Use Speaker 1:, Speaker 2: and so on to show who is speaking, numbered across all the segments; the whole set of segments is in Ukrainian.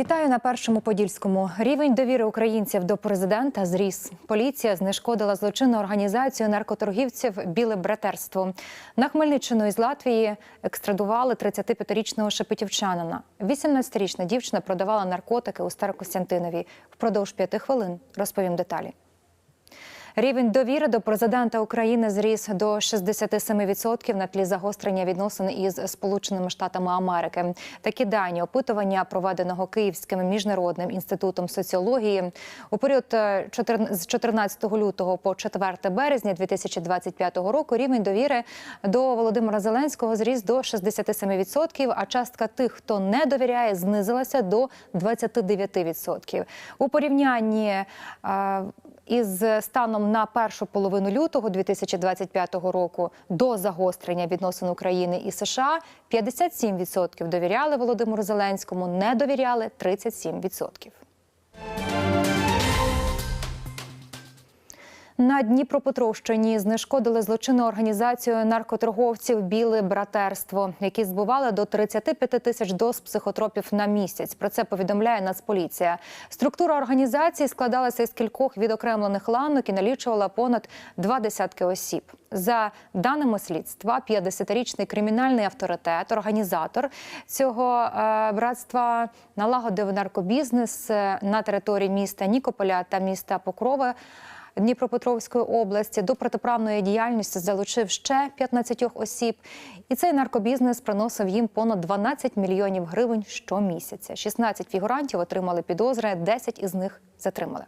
Speaker 1: Вітаю на першому подільському. Рівень довіри українців до президента зріс. Поліція знешкодила злочинну організацію наркоторгівців Біле братерство. На Хмельниччину із Латвії екстрадували 35-річного шепетівчанина. 18-річна дівчина продавала наркотики у Старокостянтинові. Впродовж п'яти хвилин розповім деталі. Рівень довіри до президента України зріс до 67% на тлі загострення відносин із Сполученими Штатами Америки. Такі дані опитування, проведеного Київським міжнародним інститутом соціології у період е, з 14 лютого по 4 березня 2025 року. Рівень довіри до Володимира Зеленського зріс до 67%, а частка тих, хто не довіряє, знизилася до 29%. У порівнянні е, із станом на першу половину лютого 2025 року до загострення відносин України і США 57% довіряли Володимиру Зеленському, не довіряли 37%. На Дніпропетровщині знешкодили злочинну організацію наркоторговців Біле братерство, які збували до 35 тисяч доз психотропів на місяць. Про це повідомляє Нацполіція. Структура організації складалася із кількох відокремлених ланок і налічувала понад два десятки осіб. За даними слідства, 50-річний кримінальний авторитет, організатор цього е, братства налагодив наркобізнес е, на території міста Нікополя та міста Покрова. Дніпропетровської області до протиправної діяльності залучив ще 15 осіб, і цей наркобізнес приносив їм понад 12 мільйонів гривень щомісяця. 16 фігурантів отримали підозри, 10 із них затримали.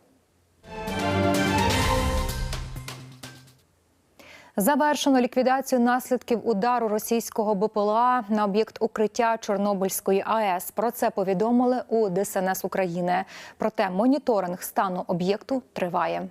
Speaker 1: Завершено ліквідацію наслідків удару російського БПЛА на об'єкт укриття Чорнобильської АЕС. Про це повідомили у ДСНС України. Проте моніторинг стану об'єкту триває.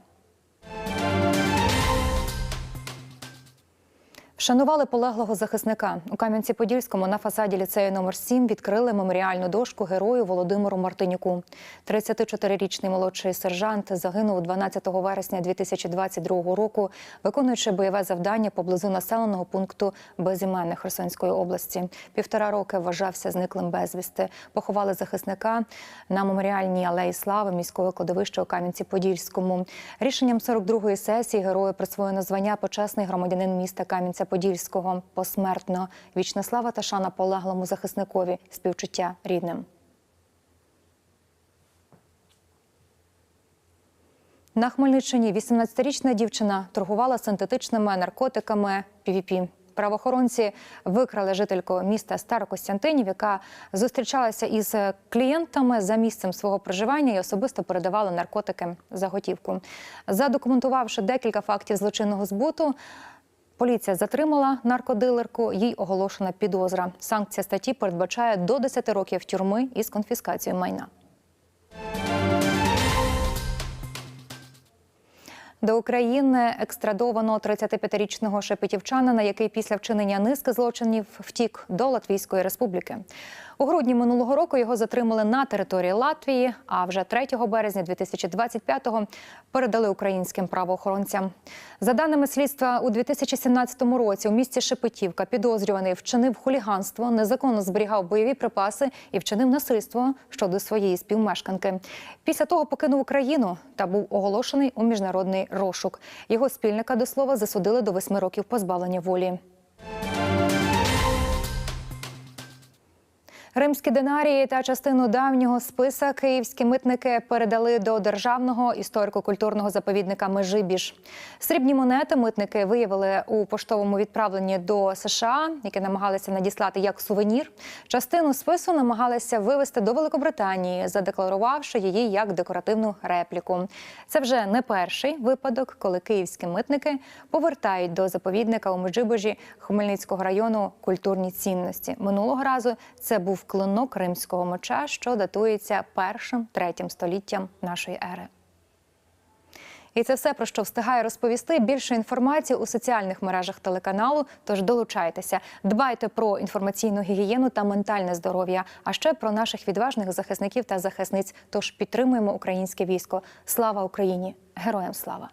Speaker 1: Вшанували полеглого захисника у Кам'янці-Подільському на фасаді ліцею номер 7 відкрили меморіальну дошку герою Володимиру Мартинюку. 34-річний молодший сержант загинув 12 вересня 2022 року, виконуючи бойове завдання поблизу населеного пункту Безіменне Херсонської області. Півтора роки вважався зниклим безвісти. Поховали захисника на меморіальній алеї слави міського кладовища у Кам'янці-Подільському. Рішенням 42-ї сесії герою присвоєно звання почесний громадянин міста Кам'янця. Подільського посмертно. Вічна слава та шана полеглому захисникові, співчуття рідним. На Хмельниччині 18-річна дівчина торгувала синтетичними наркотиками PVP. Правоохоронці викрали жительку міста Старокостянтинів, яка зустрічалася із клієнтами за місцем свого проживання і особисто передавала наркотики за готівку. Задокументувавши декілька фактів злочинного збуту, Поліція затримала наркодилерку, їй оголошена підозра. Санкція статті передбачає до 10 років тюрми із конфіскацією майна. До України екстрадовано 35-річного шепетівчанина, який після вчинення низки злочинів втік до Латвійської республіки. У грудні минулого року його затримали на території Латвії, а вже 3 березня 2025-го передали українським правоохоронцям. За даними слідства, у 2017 році у місті Шепетівка підозрюваний вчинив хуліганство, незаконно зберігав бойові припаси і вчинив насильство щодо своєї співмешканки. Після того покинув Україну та був оголошений у міжнародний розшук. Його спільника до слова засудили до восьми років позбавлення волі. Римські динарії та частину давнього списа київські митники передали до державного історико-культурного заповідника Межибіж. Срібні монети митники виявили у поштовому відправленні до США, які намагалися надіслати як сувенір. Частину спису намагалися вивезти до Великобританії, задекларувавши її як декоративну репліку. Це вже не перший випадок, коли київські митники повертають до заповідника у Меджибожі Хмельницького району культурні цінності. Минулого разу це був клинок римського меча, що датується першим третім століттям нашої ери. І це все про що встигаю розповісти. Більше інформації у соціальних мережах телеканалу. Тож долучайтеся, дбайте про інформаційну гігієну та ментальне здоров'я, а ще про наших відважних захисників та захисниць. Тож підтримуємо українське військо. Слава Україні! Героям слава!